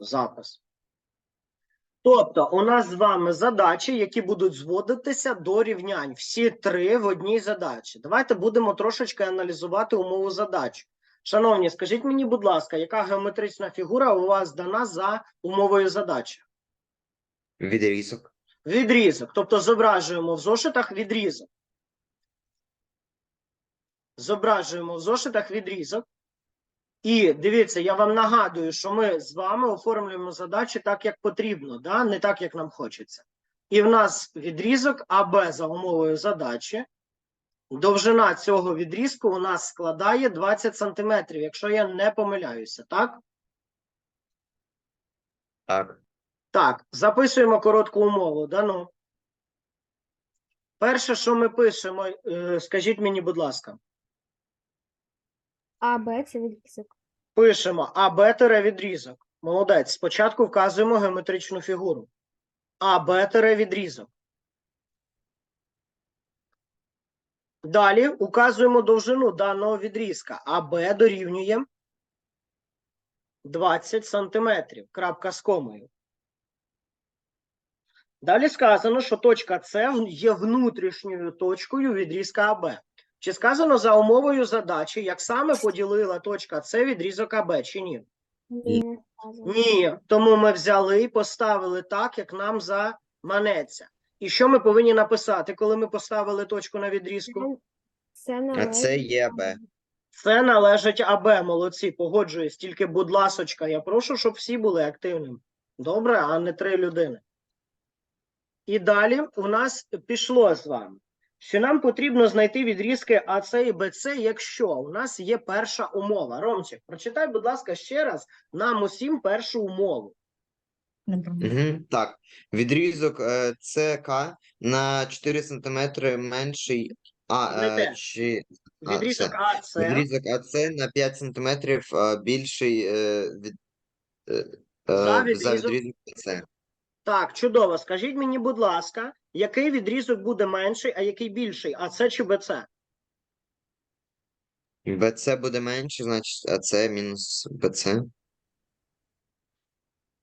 запис. Тобто, у нас з вами задачі, які будуть зводитися до рівнянь. Всі три в одній задачі. Давайте будемо трошечки аналізувати умову задачі. Шановні, скажіть мені, будь ласка, яка геометрична фігура у вас дана за умовою задачі? Відрізок. Відрізок. Тобто зображуємо в зошитах відрізок. Зображуємо в зошитах відрізок. І дивіться, я вам нагадую, що ми з вами оформлюємо задачі так, як потрібно, да? не так, як нам хочеться. І в нас відрізок АБ за умовою задачі. Довжина цього відрізку у нас складає 20 см, якщо я не помиляюся, так? Так. Так, записуємо коротку умову. Дано. Перше, що ми пишемо, е, скажіть мені, будь ласка, А, Б це відрізок. пишемо АБ тире відрізок. Молодець. Спочатку вказуємо геометричну фігуру. АБ тире відрізок. Далі указуємо довжину даного відрізка. АБ дорівнює 20 сантиметрів. Крапка з комою. Далі сказано, що точка С є внутрішньою точкою відрізка АБ. Чи сказано за умовою задачі, як саме поділила точка С відрізок АБ, чи ні? Ні. Ні. Тому ми взяли і поставили так, як нам заманеться. І що ми повинні написати, коли ми поставили точку на відрізку? Це А належить це є Б. Це належить АБ, молодці, погоджуюсь. Тільки, будь ласочка, я прошу, щоб всі були активними. Добре, а не три людини. І далі у нас пішло з вами, що нам потрібно знайти відрізки АЦ і БЦ, якщо у нас є перша умова. Ромчик, прочитай, будь ласка, ще раз нам усім першу умову. Угу. Так. Відрізок е, ЦК на 4 см менший. А, е, чи... А, Відрізок все. АЦ. Відрізок АЦ на 5 см е, більший е, від, е, е, За за відрізок? відрізок АЦ. Так, чудово. Скажіть мені, будь ласка, який відрізок буде менший, а який більший? АЦ чи БЦ? БЦ буде менше, значить АЦ мінус БЦ.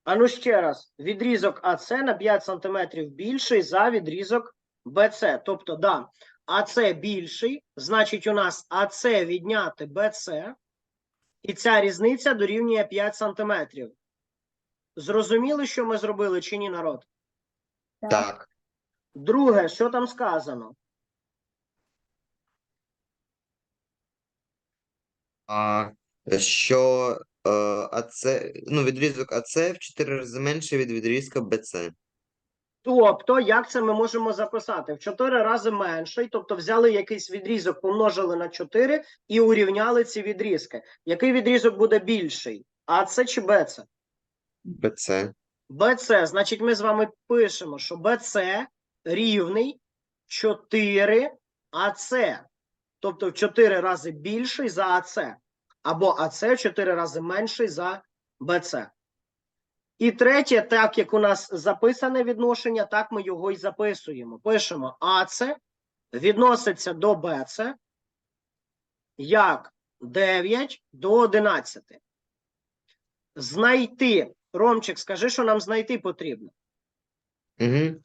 А ну ще раз, відрізок АЦ на 5 см більший за відрізок БЦ. Тобто, да, АЦ більший, значить, у нас АЦ відняти БЦ, і ця різниця дорівнює 5 см. Зрозуміли, що ми зробили чи ні, народ? Так. Друге, що там сказано? А, що е, АЦ, ну, відрізок АЦ в 4 рази менше від відрізка БЦ. Тобто, як це ми можемо записати? В 4 рази менший, тобто взяли якийсь відрізок, помножили на 4 і урівняли ці відрізки. Який відрізок буде більший? АЦ чи БЦ? БЦ. БЦ, значить, ми з вами пишемо, що БЦ рівний 4 АЦ. Тобто в 4 рази більший за АЦ. Або АЦ в 4 рази менший за БЦ. І третє, так як у нас записане відношення, так ми його і записуємо. Пишемо АЦ відноситься до БЦ як 9 до 11. Знайти. Ромчик, скажи, що нам знайти потрібно. Угу.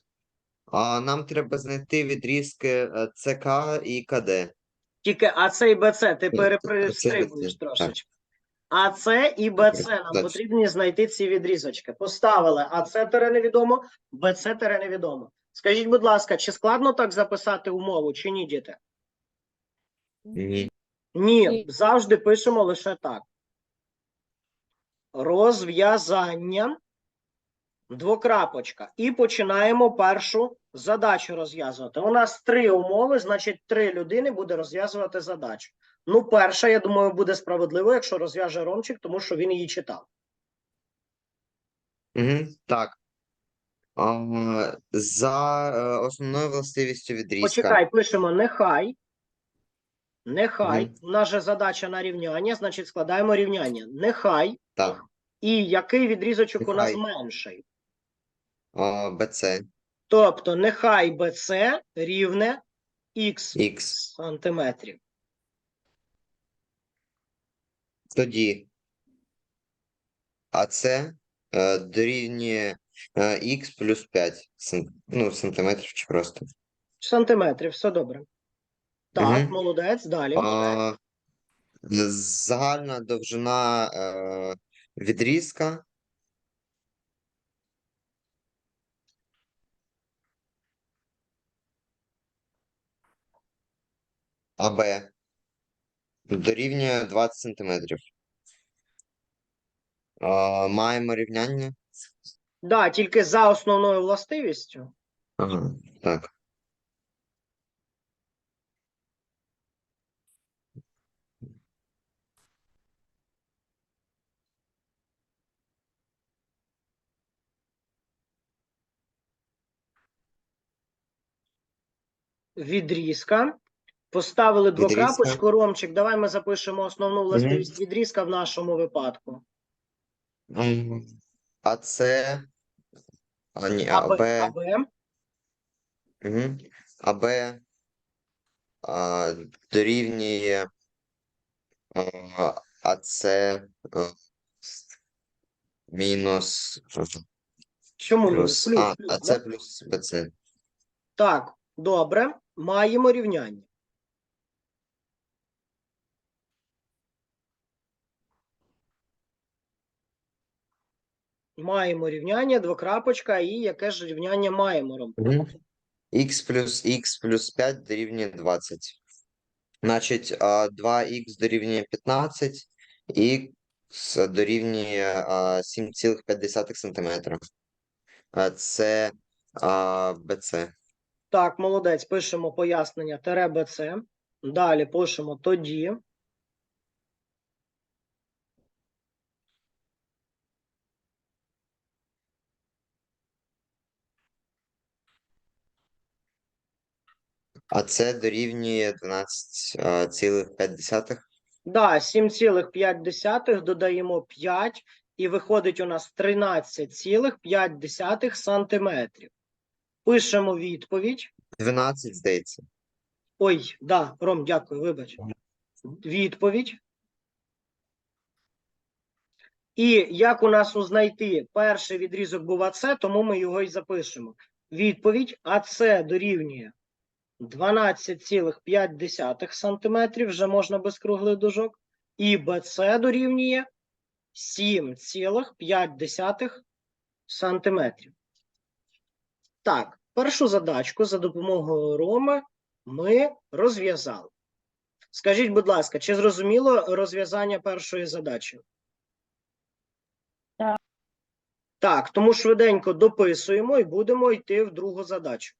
А нам треба знайти відрізки е, ЦК і КД. Тільки АЦ і БЦ, ти перепристрибуєш це- трошечки. АЦ і БЦ нам Точно. потрібні знайти ці відрізочки. Поставили АЦ тере невідомо, БЦ тере невідомо. Скажіть, будь ласка, чи складно так записати умову, чи ні, діти? Ні, Ні. завжди пишемо лише так. Розв'язання. Двокрапочка. І починаємо першу задачу розв'язувати. У нас три умови, значить, три людини буде розв'язувати задачу. Ну, перша, я думаю, буде справедливо, якщо розв'яже Ромчик, тому що він її читав. Угу. Так. А, за е, основною властивістю відрізка. Почекай, пишемо нехай. Нехай. Мгм. У нас же задача на рівняння, значить, складаємо рівняння. Нехай. Так. І який відрізочок у нас менший? А, БЦ. Тобто нехай BC рівне х сантиметрів. Тоді АЦ е, дорівнює е, х плюс 5 ну, сантиметрів чи просто. Сантиметрів, все добре. Так, Мгм. молодець, далі. А, загальна довжина е, відрізка АБ дорівнює 20 сантиметрів. А, маємо рівняння. Да, тільки за основною властивістю. Ага, так. Відрізка. Поставили двокрапочку. Ромчик, давай ми запишемо основну властивість відрізка в нашому випадку. А це. А, ні, АБ, АБ. Угу. АБ а, дорівнює а, АЦ е, мінус е, Чому мінус? плюс. Плюс, А, плюс, АЦ да? плюс БЦ. Так, добре. Маємо рівняння. Маємо рівняння, двокрапочка, і яке ж рівняння маємо робити? Х плюс х плюс 5 дорівнює 20. Значить, а, 2х дорівнює 15, х дорівнює 7,5 см. Це БЦ. Так, молодець, пишемо пояснення тире БЦ. Далі пишемо тоді. А це дорівнює 12,5. Да, 7,5 додаємо 5, і виходить у нас 13,5 сантиметрів. Пишемо відповідь. 12, здається. Ой, да, Ром, дякую, вибач. Відповідь. І як у нас узнайти перший відрізок був АЦ, тому ми його і запишемо. Відповідь АЦ дорівнює 12,5 см, вже можна без круглих дужок. І БЦ дорівнює 7,5 см. Так, першу задачку за допомогою Роми ми розв'язали. Скажіть, будь ласка, чи зрозуміло розв'язання першої задачі? Так. Так, тому швиденько дописуємо і будемо йти в другу задачу.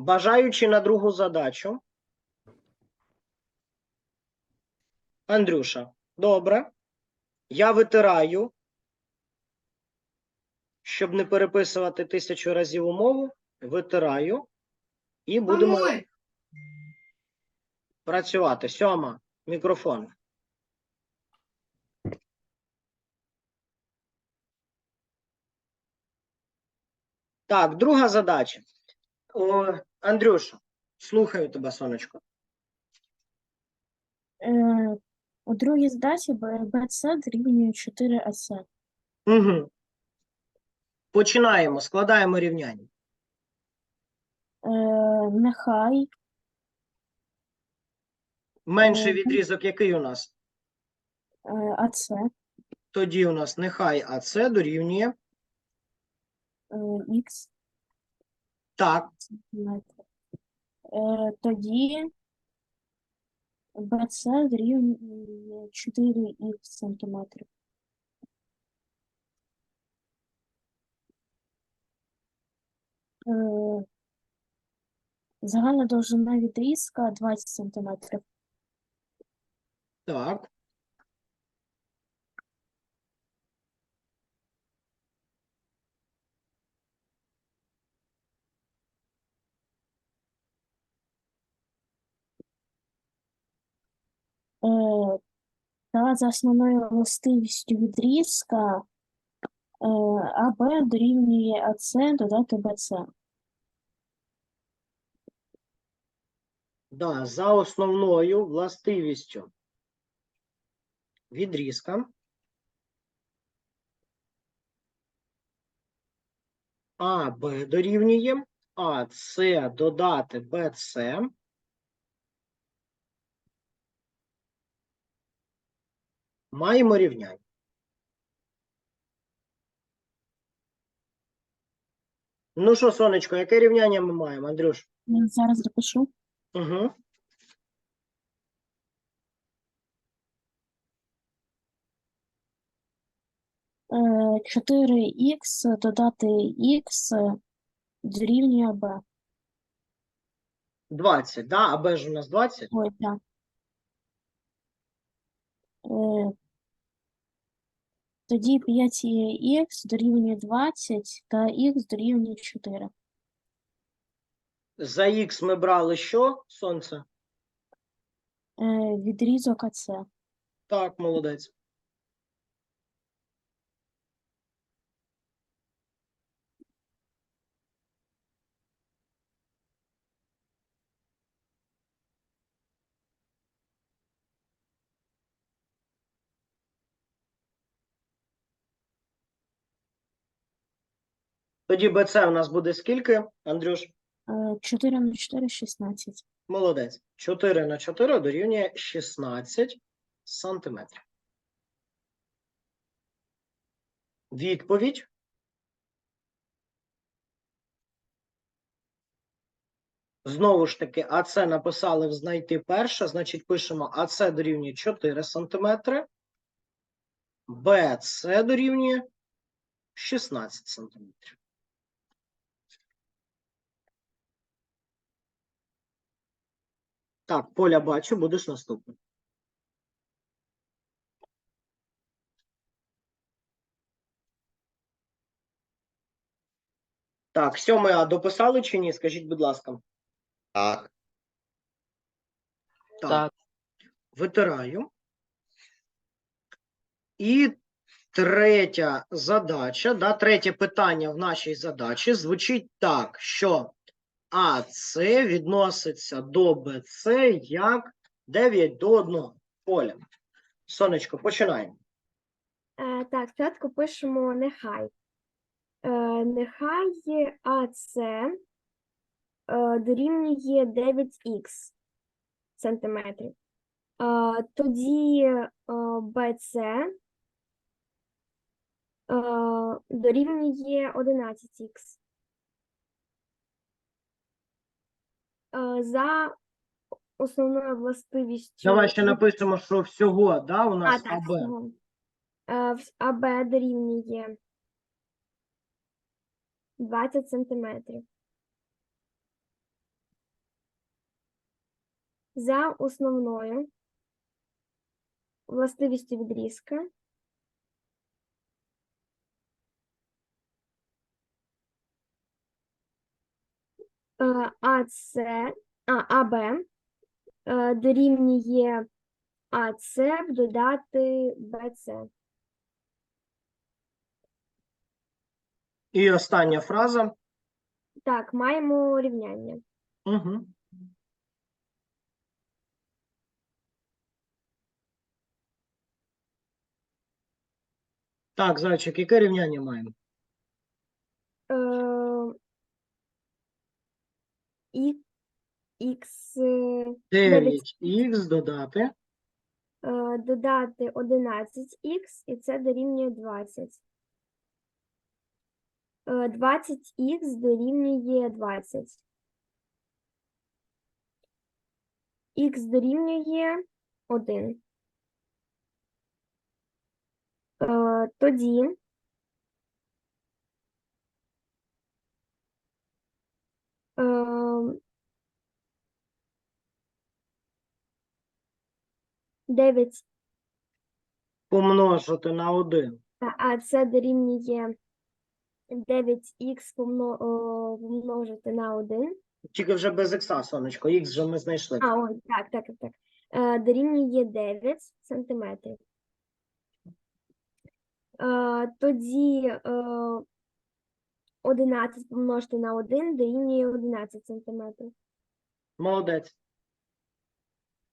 Бажаючи на другу задачу. Андрюша, добре. Я витираю, щоб не переписувати тисячу разів умову. Витираю і будемо працювати. Сьома, мікрофон. Так, друга задача. О, Андрюша, слухаю тебе, сонечко. Е, у другій задачі Б- БЦ дорівнює 4 АС. Угу. Починаємо, складаємо рівняння. Е, нехай Менший Мгм. відрізок, який у нас? е, АС Тоді у нас нехай АЦ дорівнює. е, Х Так. Е, тоді БЦ дорівнює 4 х сантиметрів. Е, загальна довжина відрізка 20 сантиметрів. так. Та за основною властивістю відрізка е, АБ дорівнює АЦ додати БЦ. Да, за основною властивістю відрізка АБ дорівнює АС додати БЦ маємо рівняння. Ну що, сонечко, яке рівняння ми маємо, Андрюш? Я зараз запишу. Угу. Е, 4х додати х дорівнює b. 20, да? А Б ж у нас 20? Ой, так. Е, Тоді 5х дорівнює 20 та х дорівнює 4. За Х ми брали що, сонце? Е, Відрізок АЦ. Так, молодець. Тоді БЦ у нас буде скільки, Андрюш? Е, 4 на 4 – 16. Молодець. 4 на 4 дорівнює 16 сантиметрів. Відповідь. Знову ж таки, АЦ написали в знайти перше, значить пишемо АЦ дорівнює 4 сантиметри, БЦ дорівнює 16 сантиметрів. Так, Поля бачу, будеш наступним. Так, сьомий А дописали чи ні? Скажіть, будь ласка. Так. Так. Витираю. І третя задача, да, третє питання в нашій задачі звучить так, що АС відноситься до БЦ як 9 до 1. Поля. Сонечко, починаємо. Е, так, спочатку пишемо нехай. Е, нехай АС е, дорівнює 9х сантиметрів. Е, тоді е, БЦ е, дорівнює 11х. Е, за основною властивістю Давай ще напишемо, що всього, да, у а, нас так, АБ. всього. Е, вс- АБ дорівнює 20 сантиметрів. За основною властивістю відрізка е, а, АБ е, дорівнює АЦ додати БЦ. І остання фраза. Так, маємо рівняння. Угу. Так, зайчик, яке рівняння маємо? Е, і е, 9х додати. е, додати 11х, і це дорівнює 20. Е, 20х дорівнює 20. Х дорівнює 1. Е, тоді е, дев'ять Помножити на 1. А- це дорівнює 9х помно- о, помножити на 1. Тільки вже без ікса, сонечко. Х вже ми знайшли. А, ой, так, так, так, так. е, дорівнює 9 сантиметрів. Е, Тоді е, 11 помножити на 1 дорівнює 11 сантиметрів. Молодець.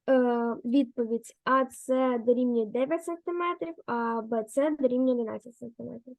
Е, Відповідь АЦ дорівнює 9 сантиметрів, а БЦ дорівнює 11 сантиметрів.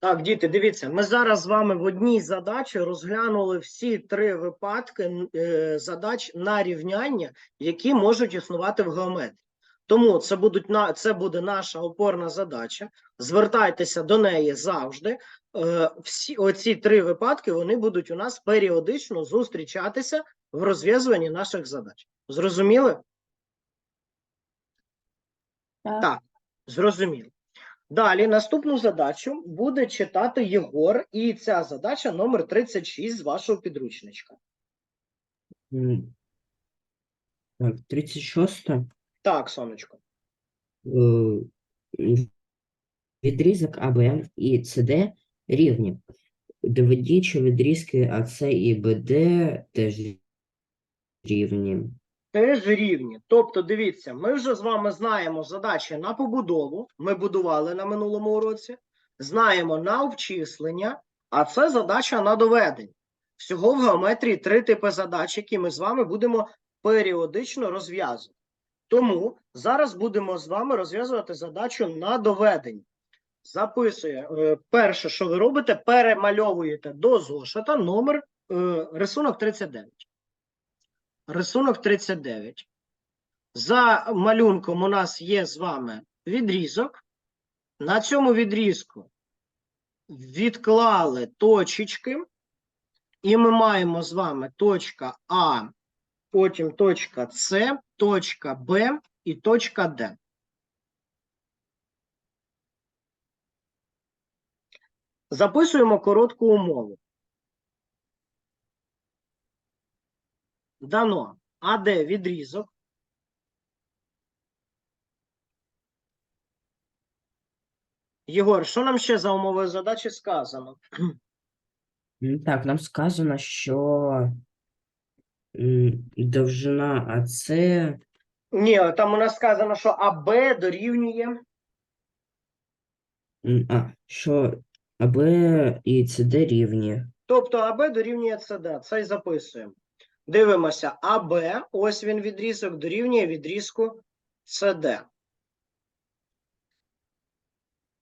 Так, діти, дивіться, ми зараз з вами в одній задачі розглянули всі три випадки е, задач на рівняння, які можуть існувати в геометрії. Тому це будуть на це буде наша опорна задача. Звертайтеся до неї завжди. Е, всі оці три випадки вони будуть у нас періодично зустрічатися в розв'язуванні наших задач. Зрозуміли? Так. Так, зрозуміло. Далі наступну задачу буде читати Єгор, і ця задача номер 36 з вашого підручничка. Так, 36. Так, сонечко. Е, Відрізок АБ і СД рівні. Доведіть, що відрізки АС і БД теж рівні. Теж рівні. Тобто, дивіться, ми вже з вами знаємо задачі на побудову. Ми будували на минулому уроці, знаємо на обчислення, а це задача на доведення. Всього в геометрії три типи задач, які ми з вами будемо періодично розв'язувати. Тому зараз будемо з вами розв'язувати задачу на доведення. Записує е, перше, що ви робите, перемальовуєте до зошита номер е, рисунок 39. Рисунок 39. За малюнком у нас є з вами відрізок. На цьому відрізку відклали точечки, і ми маємо з вами точка А, потім точка С, точка Б і точка Д. Записуємо коротку умову. Дано АД відрізок. Єгор, що нам ще за умовою задачі сказано? Так, нам сказано, що довжина АС Ні, там у нас сказано, що АБ дорівнює. а, що АБ і СД рівні. Тобто АБ дорівнює СД. Це і записуємо. Дивимося, АБ, ось він відрізок, дорівнює відрізку СД.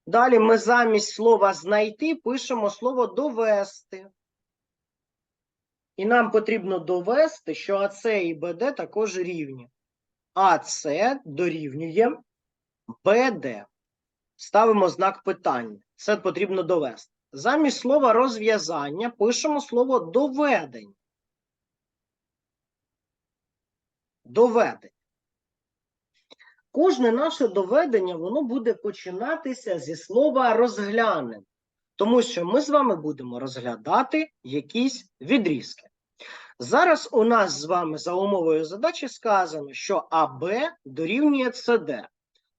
Далі ми замість слова знайти пишемо слово довести. І нам потрібно довести, що АС і БД також рівні. АС дорівнює БД. Ставимо знак питання. Це потрібно довести. Замість слова розв'язання пишемо слово доведення. Доведення. Кожне наше доведення воно буде починатися зі слова розглянемо, тому що ми з вами будемо розглядати якісь відрізки. Зараз у нас з вами за умовою задачі сказано, що АБ дорівнює СД.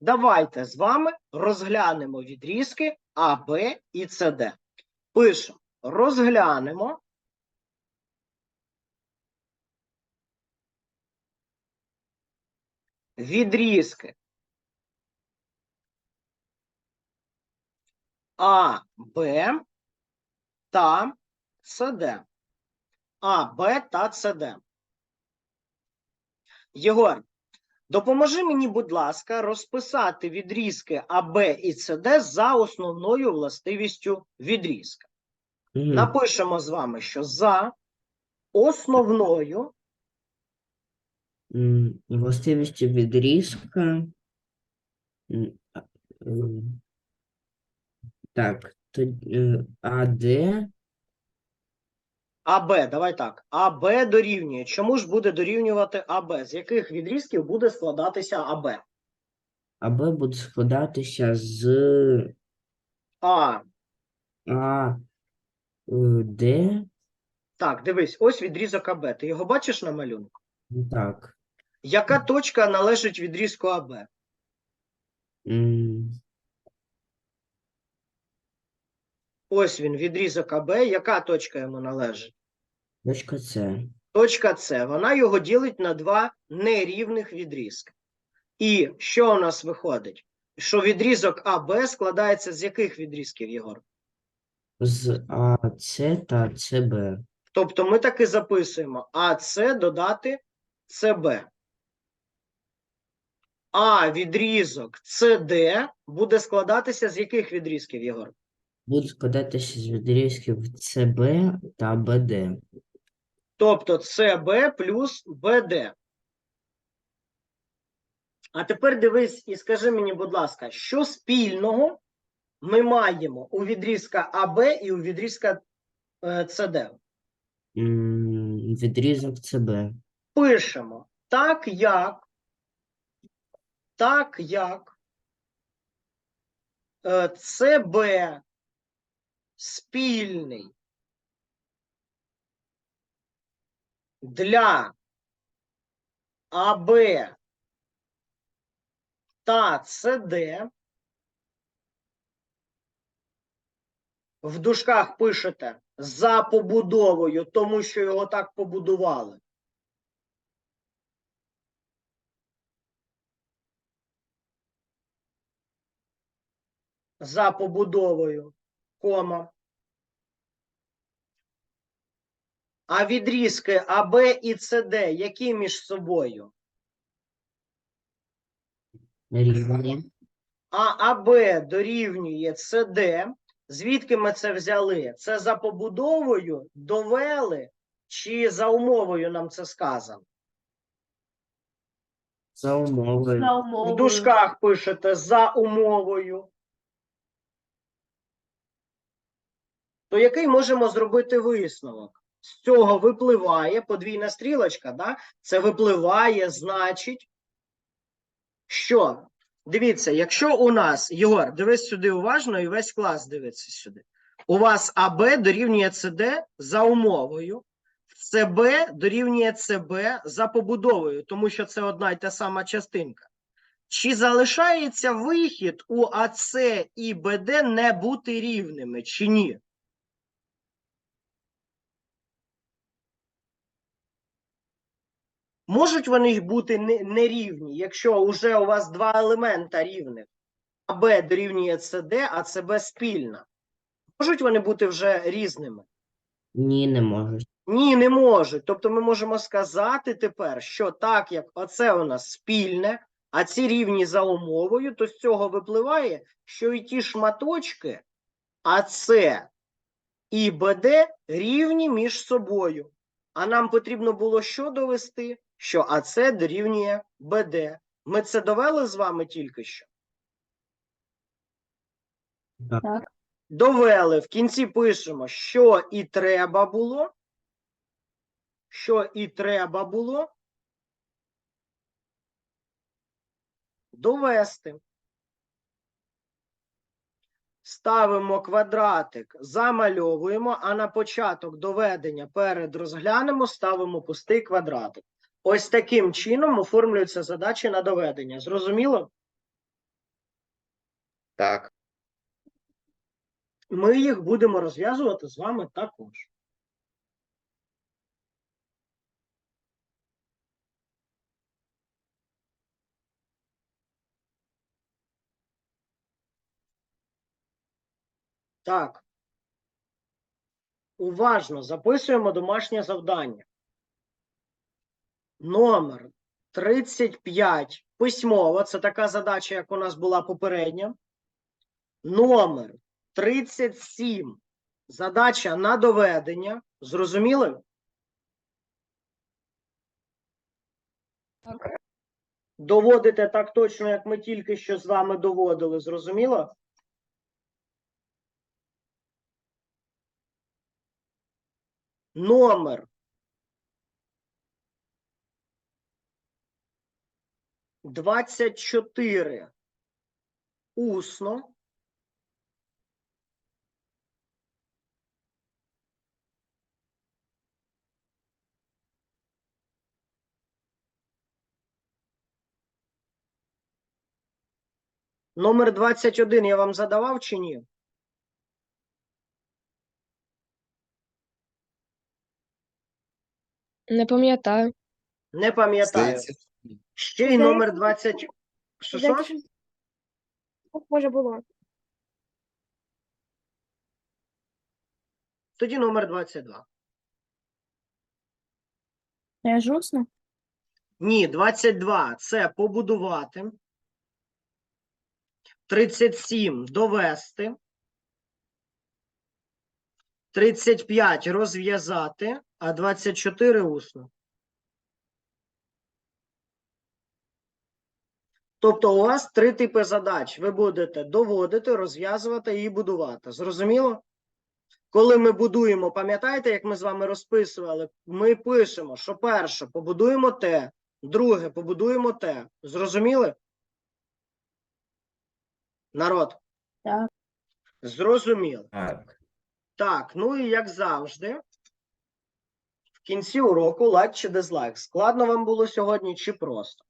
Давайте з вами розглянемо відрізки АБ і СД. Пишемо розглянемо. Відрізки А, Б та СД. А, Б та СД. Єгор, допоможи мені, будь ласка, розписати відрізки АБ і СД за основною властивістю відрізка. Напишемо з вами, що за основною М, Властивості відрізка. Ем, Так, то е, АД АБ, давай так. АБ дорівнює. Чому ж буде дорівнювати АБ? З яких відрізків буде складатися АБ? АБ буде складатися з А, А, е, Д. так, дивись, ось відрізок АБ. Ти його бачиш на малюнку? Так. Яка точка належить відрізку АБ? М, Ось він, відрізок АБ. Яка точка йому належить? Точка С. Точка С. Вона його ділить на два нерівних відрізки. І що у нас виходить? Що відрізок АБ складається з яких відрізків, Єгор? З АС та СБ. Тобто ми таки записуємо АС додати СБ. А відрізок СД буде складатися з яких відрізків, Єгор? Будуть складатися з відрізків СБ та БД. Тобто СБ плюс БД. А тепер дивись і скажи мені, будь ласка, що спільного ми маємо у відрізка АБ і у відрізка е, СД? Відрізок СБ. Пишемо так, як, так, як е, СБ спільний для АБ та СД. В дужках пишете за побудовою, тому що його так побудували. За побудовою, кома. А відрізки АБ і СД, які між собою? Рівні. А АБ дорівнює СД. Звідки ми це взяли? Це за побудовою довели, чи за умовою нам це сказано? За умовою. В дужках пишете за умовою. То який можемо зробити висновок? З цього випливає подвійна стрілочка, да? це випливає, значить, що? Дивіться, якщо у нас, Єгор, дивись сюди уважно і весь клас дивиться сюди. У вас АБ дорівнює СД за умовою, СБ дорівнює СБ за побудовою, тому що це одна й та сама частинка. Чи залишається вихід у АЦ і БД не бути рівними, чи ні? Можуть вони бути не- нерівні, якщо вже у вас два елемента рівних. АБ дорівнює СД, а СБ спільна. Можуть вони бути вже різними? Ні, не можуть. Ні, не можуть. Тобто ми можемо сказати тепер, що так як оце у нас спільне, а ці рівні за умовою, то з цього випливає, що і ті шматочки АЦ і БД рівні між собою. А нам потрібно було що довести? Що АЦ дорівнює БД. Ми це довели з вами тільки що? Так. Довели. В кінці пишемо, що і треба було. Що і треба було. Довести. Ставимо квадратик, замальовуємо, а на початок доведення перед розглянемо, ставимо пустий квадратик. Ось таким чином оформлюються задачі на доведення. Зрозуміло? Так. Ми їх будемо розв'язувати з вами також. Так. Уважно записуємо домашнє завдання. Номер 35 письмово. Це така задача, як у нас була попередня. Номер 37. Задача на доведення. Зрозуміли? Доводите так точно, як ми тільки що з вами доводили. Зрозуміло? Номер 24 усно. Номер 21 я вам задавав чи ні? Не пам'ятаю. Не пам'ятаю. Ще й номер 20. Що, що? Може було. Тоді номер 22. Теж усно? Ні, 22 це побудувати. 37 довести. 35 розв'язати, а 24 усно. Тобто у вас три типи задач. Ви будете доводити, розв'язувати і будувати. Зрозуміло? Коли ми будуємо, пам'ятаєте, як ми з вами розписували, ми пишемо, що перше побудуємо те, друге побудуємо те. Зрозуміли? Народ? Так. Зрозуміло. Так. Так, ну і як завжди, в кінці уроку лайк чи дизлайк. Складно вам було сьогодні чи просто?